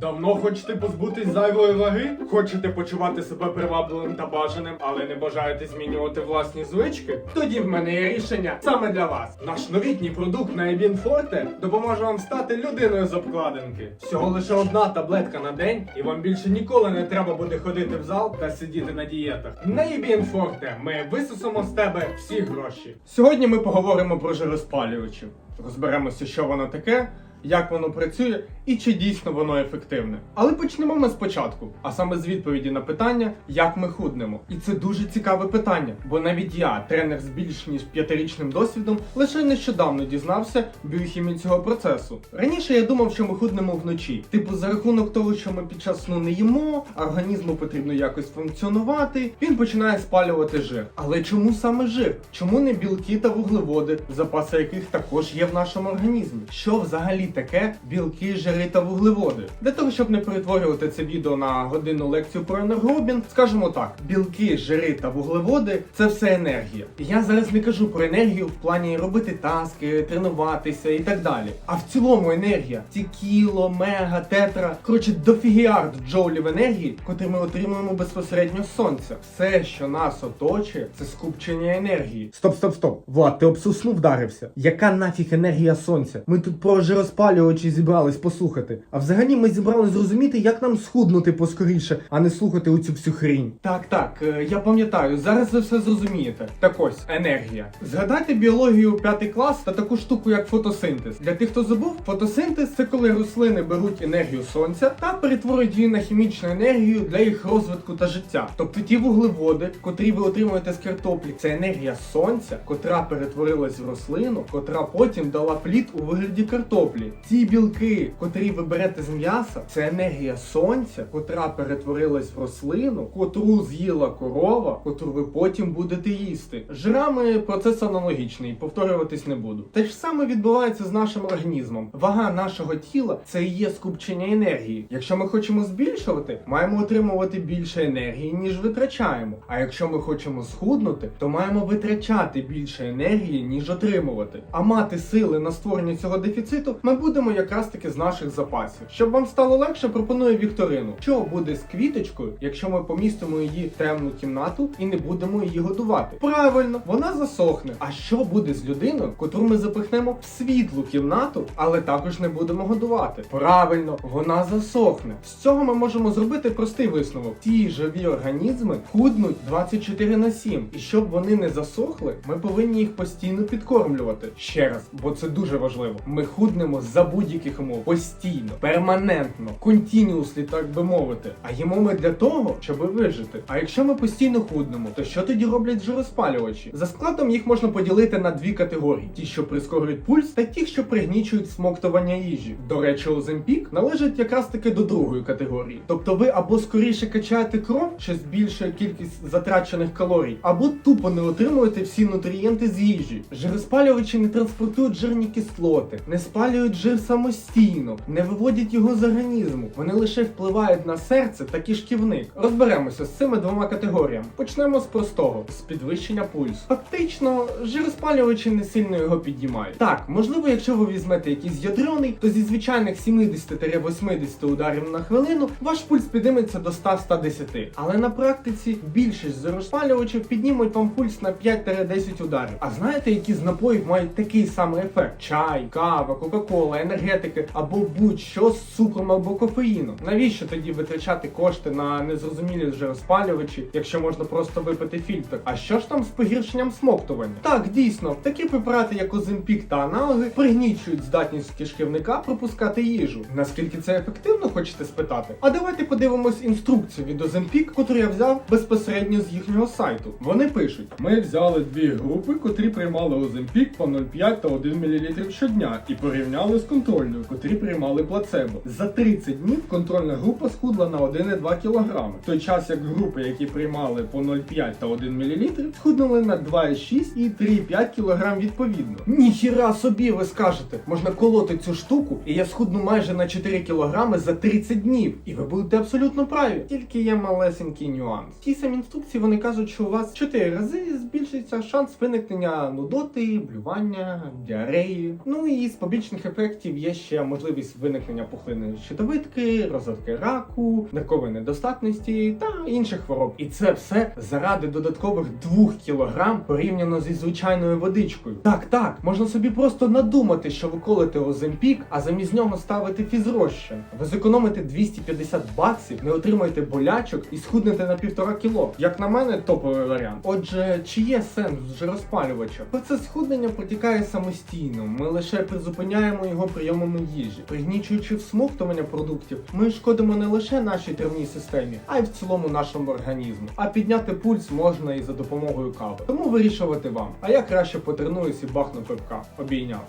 Давно хочете позбутись зайвої ваги? Хочете почувати себе привабливим та бажаним, але не бажаєте змінювати власні звички? Тоді в мене є рішення саме для вас. Наш новітній продукт Наебін Форте допоможе вам стати людиною з обкладинки. Всього лише одна таблетка на день, і вам більше ніколи не треба буде ходити в зал та сидіти на дієтах. Наебін Форте. Ми висусимо з тебе всі гроші. Сьогодні ми поговоримо про жироспалювачі. Розберемося, що воно таке, як воно працює і чи дійсно воно ефективне. Але почнемо ми спочатку, а саме з відповіді на питання, як ми худнемо. І це дуже цікаве питання, бо навіть я, тренер з більш ніж п'ятирічним досвідом, лише нещодавно дізнався біохімії цього процесу. Раніше я думав, що ми худнемо вночі, типу за рахунок того, що ми під час сну не їмо, організму потрібно якось функціонувати, він починає спалювати жир. Але чому саме жир? Чому не білки та вуглеводи, запаси яких також є в нашому організмі? Що взагалі таке білки, жири та вуглеводи? Для того, щоб не перетворювати це відео на годинну лекцію про енергообмін, скажемо так: білки, жири та вуглеводи це все енергія. Я зараз не кажу про енергію в плані робити таски, тренуватися і так далі. А в цілому енергія ці кіло, мега, тетра, коротше, дофігіард джоулів енергії, котрі ми отримуємо безпосередньо з сонця. Все, що нас оточує, це скупчення енергії. Стоп, стоп, стоп. Влад, ти об сосну вдарився. Яка нафіг енергія сонця? Ми тут про жироспалювачі зібрались послухати. А взагалі ми зібрались зрозуміти, як нам схуднути поскоріше, а не слухати оцю всю хрінь. Так, так, е, я пам'ятаю, зараз ви все зрозумієте. Так ось, енергія. Згадайте біологію 5 клас та таку штуку, як фотосинтез. Для тих, хто забув, фотосинтез це коли рослини беруть енергію сонця та перетворюють її на хімічну енергію для їх розвитку та життя. Тобто ті вуглеводи, котрі ви отримуєте з картоплі, це енергія сонця, котра перетворилась в рослину, котра потім дала плід у вигляді картоплі. Ті білки, котрі ви берете з м'яса, це енергія сонця, котра перетворилась в рослину, котру з'їла корова, котру ви потім будете їсти. Жирами процес аналогічний, повторюватись не буду. Те ж саме відбувається з нашим організмом. Вага нашого тіла це і є скупчення енергії. Якщо ми хочемо збільшувати, маємо отримувати більше енергії, ніж витрачаємо. А якщо ми хочемо схуднути, то маємо витрачати більше енергії, ніж отримувати. А мати сили на створення цього дефіциту ми будемо якраз таки з наших запасів. Щоб вам стало легше, пропоную вікторину. Що буде з квіточкою, якщо ми помістимо її в темну кімнату і не будемо її годувати? Правильно, вона засохне. А що буде з людиною, котру ми запихнемо в світлу кімнату, але також не будемо годувати? Правильно, вона засохне. З цього ми можемо зробити простий висновок: ті живі організми худнуть 24 на 7. І щоб вони не засохли, ми повинні їх постійно підкормлювати. Ще раз, бо це дуже важливо. Ми худнемо за будь-яких умов постійно, перманентно, контініуслі, так би мовити. А їмо ми для того, щоб вижити. А якщо ми постійно худнемо, то що тоді роблять жироспалювачі? За складом їх можна поділити на дві категорії: ті, що прискорюють пульс, та ті, що пригнічують смоктування їжі. До речі, Оземпік належить якраз таки до другої категорії. Тобто ви або скоріше качаєте кров, що збільшує кількість затрачених калорій, або тупо не отримуєте всі нутрієнти з їжі. Жироспалювачі не транспортують жирні кислоти, не спалюють жир самостійно, не виводять його з організму. Вони лише впливають на серце та кишківник. Розберемося з цими двома категоріями. Почнемо з простого з підвищення пульсу. Фактично, жироспалювачі не сильно його піднімають. Так, можливо, якщо ви візьмете якийсь ядрений, то зі звичайних 70-80 ударів на хвилину ваш пульс підніметься до 100-110. Але на практиці більшість жироспалювачів піднімуть вам пульс на 5-10 ударів. А знаєте, які з напоїв мають такий самий ефект? Чай, кава, кока-кола, енергетики або будь-що з цукром або кофеїном. Навіщо тоді витрачати кошти на незрозумілі жироспалювачі, якщо можна просто випити фільтр? А що ж там з погіршенням смоктування? Так, дійсно, такі препарати, як Оземпік та аналоги, пригнічують здатність кишківника пропускати їжу. Наскільки це ефективно, хочете спитати? А давайте подивимось інструкцію від Оземпік, яку я взяв безпосередньо з їхнього сайту. Вони пишуть: ми взяли дві групи, котрі приймали Оземпік по 0,5 та 1 мл щодня, і порівняли з контрольною, котрі приймали плацебо. За 30 днів контрольна група схудла на 1,2 кг, в той час як групи, які приймали по 0,5 та 1 мл, схуднули на 2,6 і 3,5 кг відповідно. Ніхіра собі, ви скажете, можна колоти цю штуку, і я схудну майже на 4 кг за 30 днів. І ви будете абсолютно праві. Тільки є малесенький нюанс. В тій самій інструкції вони кажуть, що у вас 4 рази збільшується шанс виникнення нудоти, блювання, діареї, ну і з побічних ефектів ефектів є ще можливість виникнення пухлини щитовидки, розвитки раку, ниркової недостатності та інших хвороб. І це все заради додаткових 2 кг порівняно зі звичайною водичкою. Так, так, можна собі просто надумати, що ви колите Оземпік, а замість нього ставити фізрозчин. Ви зекономите 250 баксів, не отримаєте болячок і схуднете на півтора кіло. Як на мене, топовий варіант. Отже, чи є сенс в жироспалювача? Процес схуднення протікає самостійно. Ми лише призупиняємо його прийомами їжі. Пригнічуючи всмоктування продуктів, ми шкодимо не лише нашій термній системі, а й в цілому нашому організму. А підняти пульс можна і за допомогою кави. Тому вирішувати вам. А я краще потренуюсь і бахну пивка. Обійняв.